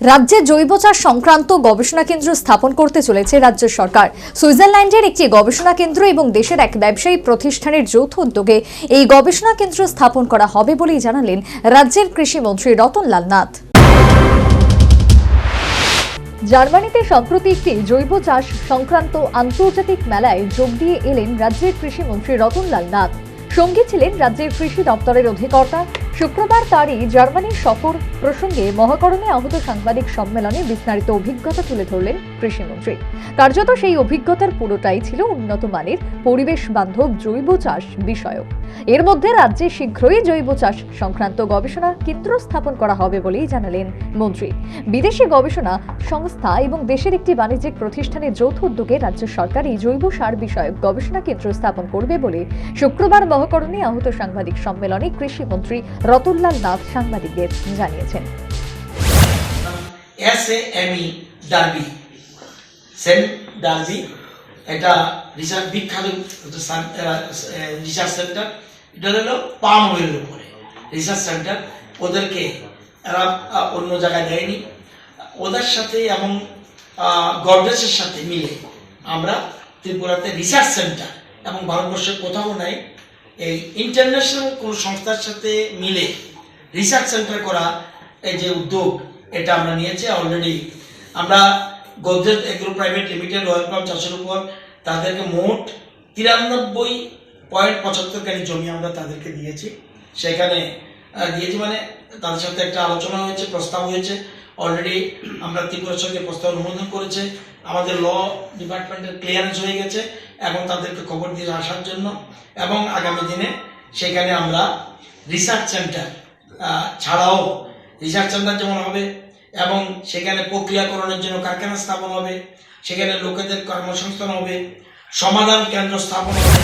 রাজ্যে জৈব চাষ সংক্রান্ত গবেষণা কেন্দ্র স্থাপন করতে চলেছে রাজ্য সরকার। সুইজারল্যান্ডের একটি গবেষণা কেন্দ্র এবং দেশের এক ব্যবসায়ী প্রতিষ্ঠানের যৌথ উদ্যোগে এই গবেষণা কেন্দ্র স্থাপন করা হবে বলেই জানালেন রাজ্যের কৃষিমন্ত্রী রতনলাল নাথ। জার্মানিতে সম্প্রতি একটি জৈব চাষ সংক্রান্ত আন্তর্জাতিক মেলায় যোগ দিয়ে এলেন রাজ্যের কৃষিমন্ত্রী রতনলাল নাথ। সঙ্গী ছিলেন রাজ্যের কৃষি দপ্তরের অধিকর্তা শুক্রবার তারই জার্মানির সফর প্রসঙ্গে মহাকরণে আহত সাংবাদিক সম্মেলনে বিস্তারিত অভিজ্ঞতা তুলে ধরলেন কৃষিমন্ত্রী। কার্যত সেই অভিজ্ঞতার পুরোটাই ছিল উন্নত মানের পরিবেশ বান্ধব জৈব চাষ বিষয়ক। এর মধ্যে রাজ্যে শীঘ্রই জৈব চাষ সংক্রান্ত গবেষণা কেন্দ্র স্থাপন করা হবে বলেই জানালেন মন্ত্রী। বিদেশি গবেষণা সংস্থা এবং দেশের একটি বাণিজ্যিক প্রতিষ্ঠানের যৌথ উদ্যোগে রাজ্য সরকার এই জৈব সার বিষয়ক গবেষণা কেন্দ্র স্থাপন করবে বলে শুক্রবার মহাকরণে আহত সাংবাদিক সম্মেলনে কৃষিমন্ত্রী রতনলাল নাথ সাংবাদিকদের জানিয়েছেন। এটা রিসার্চ বিখ্যাত রিসার্চ সেন্টার। এটা হলো পাম অয়েলের উপরে। রিসার্চ সেন্টার, ওদেরকে এরা অন্য জায়গায় দেয়নি। ওদের সাথে এবং গভর্নেন্সের সাথে মিলে আমরা ত্রিপুরাতে রিসার্চ সেন্টার এবং ভারতবর্ষের কোথাও নাই। এই ইন্টারন্যাশনাল কোনো সংস্থার সাথে মিলে রিসার্চ সেন্টার করা এই যে উদ্যোগ, এটা আমরা নিয়েছি। অলরেডি আমরা Godrej agro private limited royal pump চাষের উপর তাদেরকে মোট তিরানব্বই পয়েন্ট পঁচাত্তর গাড়ি জমি আমরা তাদেরকে দিয়েছি। সেখানে দিয়েছি মানে তাদের সাথে একটা আলোচনা হয়েছে, প্রস্তাব হয়েছে। অলরেডি আমরা ত্রিপুরার সঙ্গে প্রস্তাব অনুমোদন করেছে। আমাদের ল ডিপার্টমেন্টের ক্লিয়ারেন্স হয়ে গেছে এবং তাদেরকে খবর দিয়ে আসার জন্য। এবং আগামী দিনে সেখানে আমরা রিসার্চ সেন্টার ছাড়াও রিসার্চ সেন্টার যেমন হবে এবং সেখানে প্রক্রিয়াকরণের জন্য কারখানা স্থাপন হবে, সেখানে লোকেদের কর্মসংস্থান হবে, সমাধান কেন্দ্র স্থাপন হবে।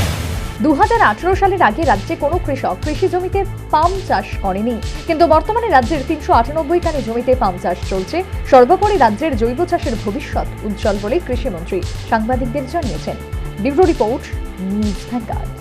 দু হাজার আঠেরো সালের আগে রাজ্যে কোনো কৃষক কৃষি জমিতে পাম চাষ করেনি। কিন্তু বর্তমানে রাজ্যের তিনশো আটানব্বই কানি জমিতে পাম চাষ চলছে। সর্বোপরি রাজ্যের জৈব চাষের ভবিষ্যৎ উজ্জ্বল বলে কৃষিমন্ত্রী সাংবাদিকদের জানিয়েছেন। Bureau report, news Vanguard.